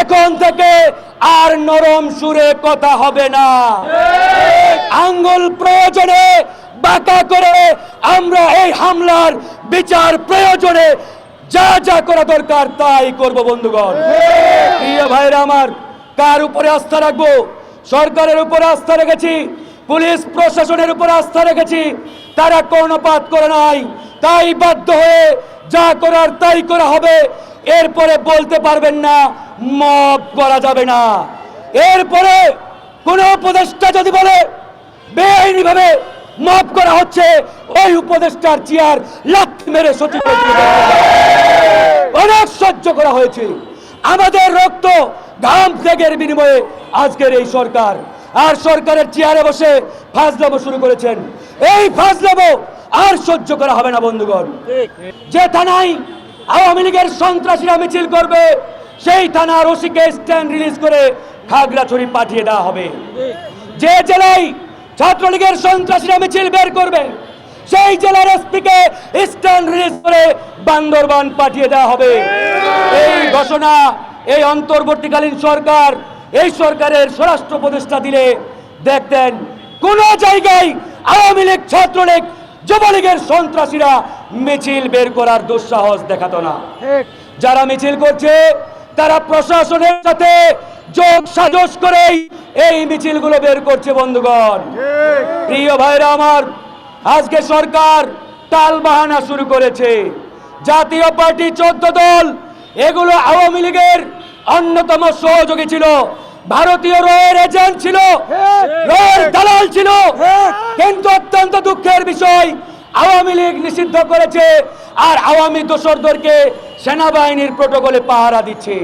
এখন থেকে আর নরম সুরে কথা হবে না। আঙ্গুল প্রয়োজনে বাঁকা করে আমরা এই হামলার বিচার প্রয়োজনে যা যা করা দরকার তাই করব বন্ধুগণ। প্রিয় ভাইরা আমার, কার উপরে আস্থা রাখব? সরকারের উপরে আস্থা রেখেছি, পুলিশ প্রশাসনের উপর আস্থা রেখেছি, তারা কর্ণপাত করে নাই, তাই বাধ্য হয়ে যা করার তাই করা হবে। এরপরে বলতে পারবেন না মব করা যাবে না। এরপরে কোন উপদেষ্টা যদি বলে বেআইনি ভাবে মাফ করা হচ্ছে ওই উপদেষ্টার চেয়ার লাথি মেরে সচিব অনেক সহ্য করা হয়েছে। আমাদের রক্ত ঘাম ত্যাগের বিনিময়ে আজকের এই সরকার। আর সরকারের চেয়ারে বসে ফাজলামো শুরু করেছেন। এই ফাজলামো আর সহ্য করা হবে না বন্ধুগণ। যে থানায় আওয়ামী লীগের সন্ত্রাসীরা মিছিল করবে, সেই থানার ওসিকে স্ট্যান্ড রিলিজ করে খাগড়াছড়ি পাঠিয়ে দেওয়া হবে। যে জেলায় ছাত্রলীগের সন্ত্রাসীরা মিছিল বের করবে, সেই জেলার এসপিকে স্ট্যান্ড রিলিজ করে বান্দরবান পাঠিয়ে দেওয়া হবে। এই ঘোষণা, এই অন্তর্বর্তীকালীন সরকার, এই সরকারের স্বরাষ্ট্র উপদেষ্টা দিলে দেখতেন, কোন জায়গায় আওয়ামী লীগ, ছাত্রলীগ যুবলীগের সন্ত্রাসীরা মিছিল বের করার দুঃসাহস দেখাতো না। যারা মিছিল করছে তারা প্রশাসনের সাথে যোগ সাজস করেই এই মিছিলগুলো বের করছে বন্ধুগণ। প্রিয় ভাইরা আমার আজকে সরকার টাল বাহানা শুরু করেছে। জাতীয় পার্টি চোদ্দ দল এগুলো আওয়ামী লীগের অন্যতম সহযোগী ছিল। ভারতীয় রয়ের এজেন্ট ছিল রয়ের দালাল ছিল। কিন্তু অত্যন্ত দুঃখের বিষয় আওয়ামী লীগ নিষিদ্ধ করেছে আর আওয়ামী দোসরদেরকে সেনাবাহিনীর প্রোটোকলে পাহারা দিচ্ছে।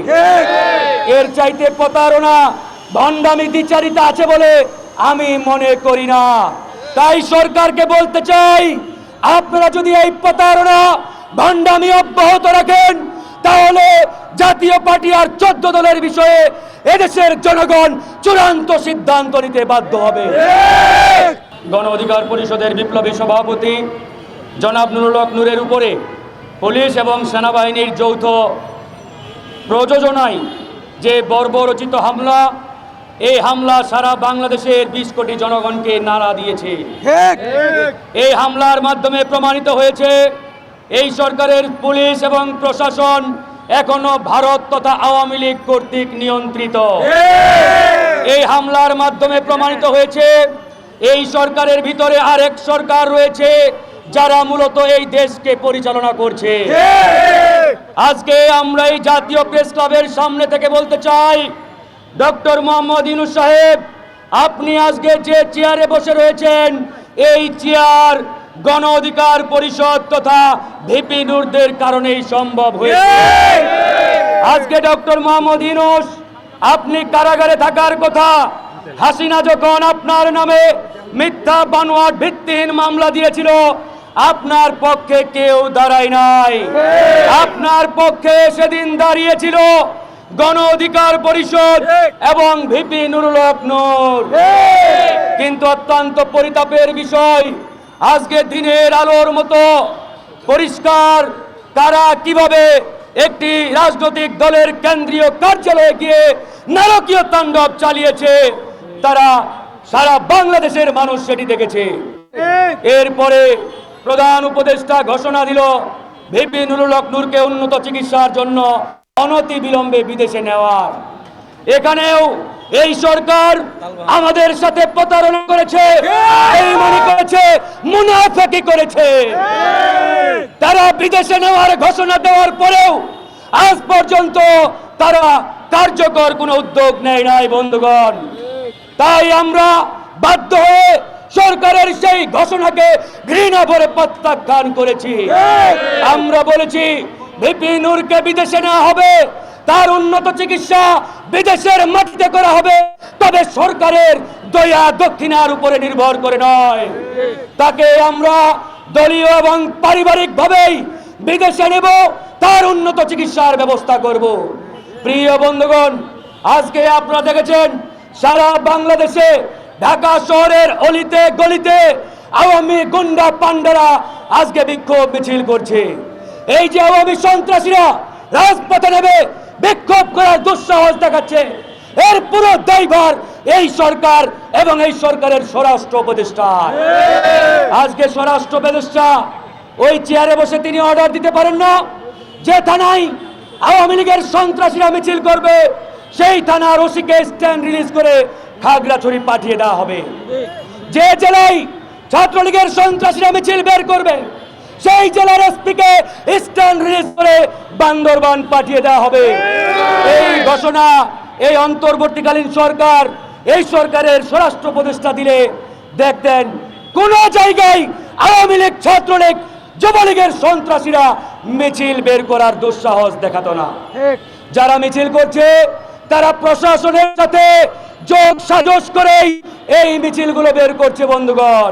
এর চাইতে প্রতারণা ভণ্ডামি দ্বিচারিতা আছে বলে আমি মনে করি না। তাই সরকারকে বলতে চাই আপনারা যদি এই প্রতারণা ভণ্ডামি অব্যাহত রাখেন তাহলে জাতীয় পার্টি আর চোদ্দ দলের বিষয়ে এদেশের জনগণ চূড়ান্ত সিদ্ধান্ত নিতে বাধ্য হবে। গণ অধিকার পরিষদের বিপ্লবী সভাপতি জনাব নুরুল হক নূরের উপরে পুলিশ এবং সেনাবাহিনীর যৌথ প্রযোজনায় যে বর্বরচিত হামলা এই হামলা সারা বাংলাদেশের বিশ কোটি জনগণকে নাড়া দিয়েছে। এই হামলার মাধ্যমে প্রমাণিত হয়েছে এই সরকারের পুলিশ এবং প্রশাসন এখনও ভারত তথা আওয়ামী লীগ কর্তৃক নিয়ন্ত্রিত। এই হামলার মাধ্যমে প্রমাণিত হয়েছে এই সরকারের ভিতরে আরেক সরকার রয়েছে যারা মূলত এই দেশকে পরিচালনা করছে। আজকে আমরা এই জাতীয় প্রেস ক্লাবের সামনে থেকে বলতে চাই ডক্টর মোহাম্মদ ইনুস সাহেব আপনি আজকে যে চেয়ারে বসে রয়েছেন এই চেয়ার গণ অধিকার পরিষদ তথা ভিপি নুরদের কারণেই সম্ভব হয়েছে। আজকে ডক্টর মোহাম্মদ ইনুস আপনি কারাগারে থাকার কথা হাসিনা যখন আপনার নামে মিথ্যা বানোয়াট ভিত্তিহীন মামলা দিয়েছিল আপনার পক্ষে কেউ দাঁড়ায় নাই। আপনার পক্ষে সেদিন দাঁড়িয়েছিল গণ অধিকার পরিষদ এবং ভিপি নুরুল হক নূর। কিন্তু অত্যন্ত পরিতাপের বিষয় আজকে দিনের আলোর মতো পরিষ্কার তারা কীভাবে একটি রাজনৈতিক দলের কেন্দ্রীয় কার্যালয়ে গিয়ে নারকীয় তাণ্ডব চালিয়েছে, তারা সারা বাংলাদেশের মানুষ সেটি দেখেছে। এরপরে প্রধান উপদেষ্টা ঘোষণা দিল, ভিপি নুরুল নূরকে উন্নত চিকিৎসার জন্য অনতি বিলম্বে বিদেশে নেওয়ার। এখানেও এই সরকার আমাদের সাথে প্রতারণা করেছে, এই মনে করেছে, মুনাফেকি করেছে। তারা বিদেশে নেওয়ার ঘোষণা দেওয়ার পরেও আজ পর্যন্ত তারা কার্যকর কোনো উদ্যোগ নেয় নাই, বন্ধুগণ। তাই আমরা বাধ্য হয়ে সরকারের সেই ঘোষণাকে ঘৃণা ভরে প্রত্যাখ্যান করেছি। আমরা বলেছি ভিপি নূরকে বিদেশে নেওয়া হবে তার উন্নত চিকিৎসা বিদেশের মাটিতে করা হবে, তবে সরকারের দয়া দক্ষিণার উপরে নির্ভর করে নয়। তাকে আমরা দলীয় এবং পারিবারিক ভাবেই বিদেশে নেব, তার উন্নত চিকিৎসার ব্যবস্থা করব। প্রিয় বন্ধুগণ, আজকে আপনারা দেখেছেন, সারা বাংলাদেশে ঢাকা শহরের অলিতে গলিতে আওয়ামী গুন্ডা পান্ডারা আজকে বিক্ষোভ মিছিল করছে। এই যে আওয়ামী সন্ত্রাসীরা রাজপথে নেবে বিক্ষোভ করার দুঃসাহস দেখাচ্ছে। এর পুরো দায়ভার এই সরকার এবং এই সরকারের স্বরাষ্ট্র উপদেষ্টা। আজকে স্বরাষ্ট্র উপদেষ্টা ওই চেয়ারে বসে তিনি অর্ডার দিতে পারেন না। যে থানায় আওয়ামী লীগের সন্ত্রাসীরা মিছিল করবে, সেই থানার ওসিকে স্ট্যান্ড রিলিজ করে খাগড়াছড়ি পাঠিয়ে দেওয়া হবে। যে জেলায় ছাত্রলীগের সন্ত্রাসীরা মিছিল বের করবে সেই জেলার এসপিকে স্ট্যান্ড রিলিজ করে বান্দরবান পাঠিয়ে দেওয়া হবে। এই ঘোষণা এই অন্তর্বর্তীকালীন সরকার এই সরকারের স্বরাষ্ট্র উপদেষ্টা দিলে দেখতেন কোন জায়গায় আওয়ামী লীগ ছাত্রলীগ যুবলীগের সন্ত্রাসীরা মিছিল বের করার দুঃসাহস দেখাতো না। যারা মিছিল করছে তারা প্রশাসনের সাথে যোগ সাজস করেই এই মিছিলগুলো বের করছে বন্ধুগণ।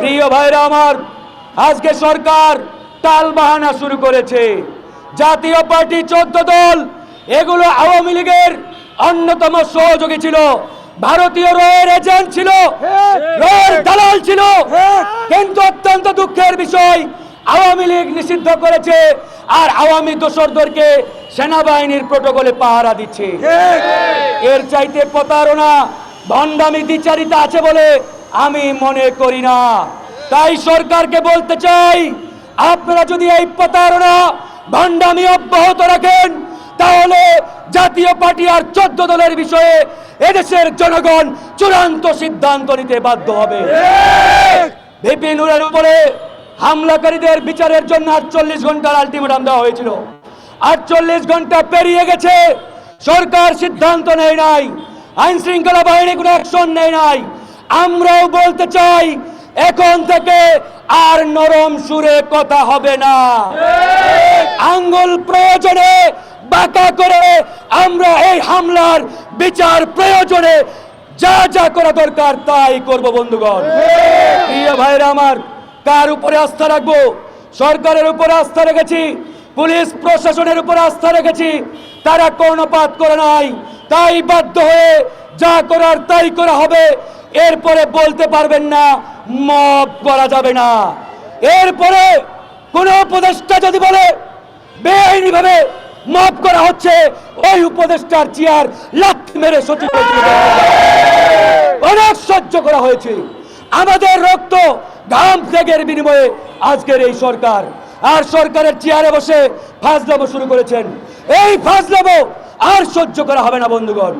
প্রিয় ভাইরা আমার আজকে সরকার টাল বাহানা শুরু করেছে। জাতীয় পার্টি চোদ্দ দল, এগুলো আওয়ামী লীগের অন্যতম সহযোগী ছিল। ভারতীয় রয়ের এজেন্ট ছিল, রয়ের দালাল ছিল। কিন্তু অত্যন্ত দুঃখের বিষয়, আওয়ামী লীগ নিষিদ্ধ করেছে আর আওয়ামী দোসরদেরকে সেনাবাহিনীর প্রোটোকলে পাহারা দিচ্ছে। এর চাইতে প্রতারণা, ভণ্ডামি দ্বিচারিতা আছে বলে আমি মনে করি না। তাই সরকারকে বলতে চাই, আপনারা যদি এই প্রতারণা ভণ্ডামি অব্যাহত রাখেন, তাহলে জাতীয় পার্টি আর চোদ্দ দলের বিষয়ে এদেশের জনগণ চূড়ান্ত সিদ্ধান্ত নিতে বাধ্য হবে। ভিপি নুরের উপরে হামলাকারীদের বিচারের জন্য আটচল্লিশ ঘণ্টার আলটিমেটাম দেওয়া হয়েছিল। আটচল্লিশ ঘণ্টা পেরিয়ে গেছে, সরকার সিদ্ধান্ত নেয় নাই আইন শৃঙ্খলা বাহিনী কোনো অ্যাকশন নেয় নাই। আমরাও বলতে চাই এখন থেকে আর নরম সুরে কথা হবে না। আঙ্গুল প্রয়োজনে বাঁকা করে আমরা এই হামলার বিচার প্রয়োজনে যা যা করা দরকার তাই করব বন্ধুগণ। প্রিয় ভাইরা আমার, কার উপরে আস্থা রাখব? সরকারের উপরে আস্থা রেখেছি, পুলিশ প্রশাসনের উপর আস্থা রেখেছি, তারা কর্ণপাত করে নাই, তাই বাধ্য হয়ে যা করার তাই করা হবে। এরপরে বলতে পারবেন না মব করা যাবে না। এরপরে কোন উপদেষ্টা যদি বলে বেআইনি ভাবে মাফ করা হচ্ছে, ওই উপদেষ্টার চেয়ার লাথি মেরে সচিব অনেক সহ্য করা হয়েছে। আমাদের রক্ত ঘাম ত্যাগের বিনিময়ে আজকের এই সরকার। আর সরকারের চেয়ারে বসে ফাজলামো শুরু করেছেন। এই ফাজলামো আর সহ্য করা হবে না, বন্ধুগণ।